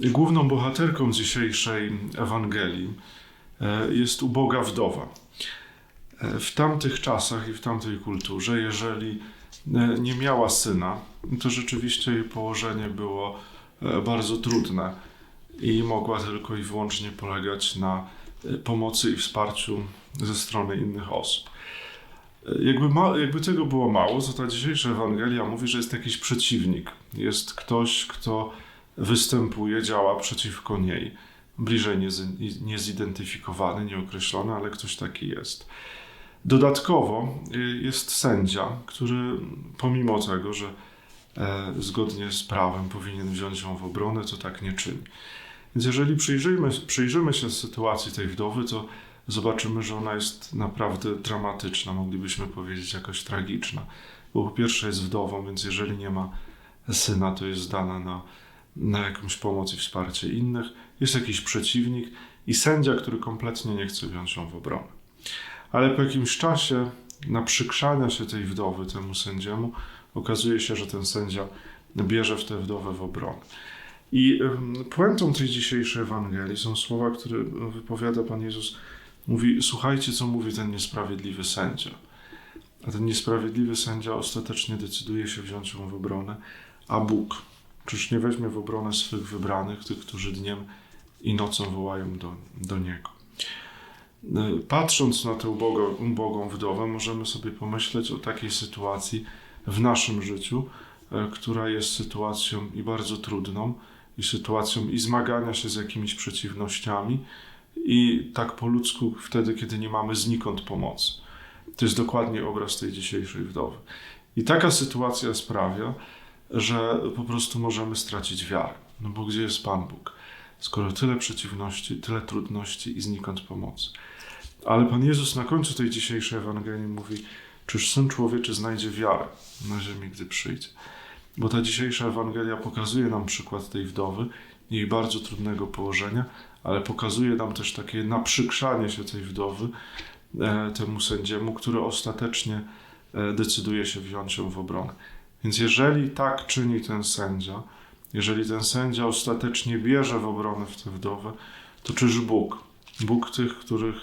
Główną bohaterką dzisiejszej Ewangelii e, jest uboga wdowa. E, W tamtych czasach i w tamtej kulturze, jeżeli e, nie miała syna, to rzeczywiście jej położenie było bardzo trudne i mogła tylko i wyłącznie polegać na pomocy i wsparciu ze strony innych osób. Jakby, ma, jakby tego było mało, to ta dzisiejsza Ewangelia mówi, że jest jakiś przeciwnik. Jest ktoś, kto występuje, działa przeciwko niej. Bliżej niezi- niezidentyfikowany, nieokreślony, ale ktoś taki jest. Dodatkowo y, jest sędzia, który pomimo tego, że e, zgodnie z prawem powinien wziąć ją w obronę, to tak nie czyni. Więc jeżeli przyjrzymy, przyjrzymy się sytuacji tej wdowy, to zobaczymy, że ona jest naprawdę dramatyczna, moglibyśmy powiedzieć jakoś tragiczna. Bo po pierwsze jest wdową, więc jeżeli nie ma syna, to jest zdana na, na jakąś pomoc i wsparcie innych. Jest jakiś przeciwnik i sędzia, który kompletnie nie chce wziąć ją w obronę. Ale po jakimś czasie naprzykrzania się tej wdowy temu sędziemu, okazuje się, że ten sędzia bierze w tę wdowę w obronę. I puentą tej dzisiejszej Ewangelii są słowa, które wypowiada Pan Jezus. Mówi, słuchajcie, co mówi ten niesprawiedliwy sędzia. A ten niesprawiedliwy sędzia ostatecznie decyduje się wziąć ją w obronę, a Bóg, czyż nie weźmie w obronę swych wybranych, tych, którzy dniem i nocą wołają do, do Niego. E, Patrząc na tę ubogą, ubogą wdowę, możemy sobie pomyśleć o takiej sytuacji w naszym życiu, e, która jest sytuacją i bardzo trudną, i sytuacją i zmagania się z jakimiś przeciwnościami, i tak po ludzku wtedy, kiedy nie mamy znikąd pomocy. To jest dokładnie obraz tej dzisiejszej wdowy. I taka sytuacja sprawia, że po prostu możemy stracić wiarę. No bo gdzie jest Pan Bóg? Skoro tyle przeciwności, tyle trudności i znikąd pomocy. Ale Pan Jezus na końcu tej dzisiejszej Ewangelii mówi: Czyż syn człowieczy znajdzie wiarę na ziemi, gdy przyjdzie? Bo ta dzisiejsza Ewangelia pokazuje nam przykład tej wdowy, jej bardzo trudnego położenia, ale pokazuje nam też takie naprzykrzanie się tej wdowy e, temu sędziemu, który ostatecznie e, decyduje się wziąć ją w obronę. Więc jeżeli tak czyni ten sędzia, jeżeli ten sędzia ostatecznie bierze w obronę w tę wdowę, to czyż Bóg, Bóg tych, których,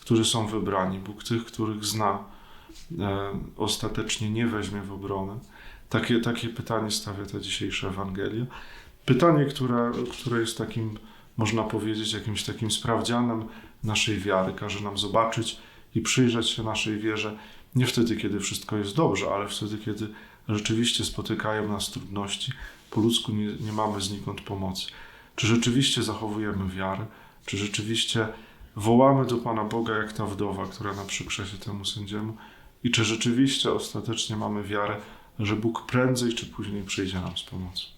którzy są wybrani, Bóg tych, których zna, e, ostatecznie nie weźmie w obronę? Takie, takie pytanie stawia ta dzisiejsza Ewangelia. Pytanie, które, które jest takim, można powiedzieć, jakimś takim sprawdzianem naszej wiary, każe nam zobaczyć i przyjrzeć się naszej wierze nie wtedy, kiedy wszystko jest dobrze, ale wtedy, kiedy rzeczywiście spotykają nas trudności, po ludzku nie, nie mamy znikąd pomocy. Czy rzeczywiście zachowujemy wiarę? Czy rzeczywiście wołamy do Pana Boga jak ta wdowa, która naprzykrza się temu sędziemu? I czy rzeczywiście ostatecznie mamy wiarę, że Bóg prędzej czy później przyjdzie nam z pomocą?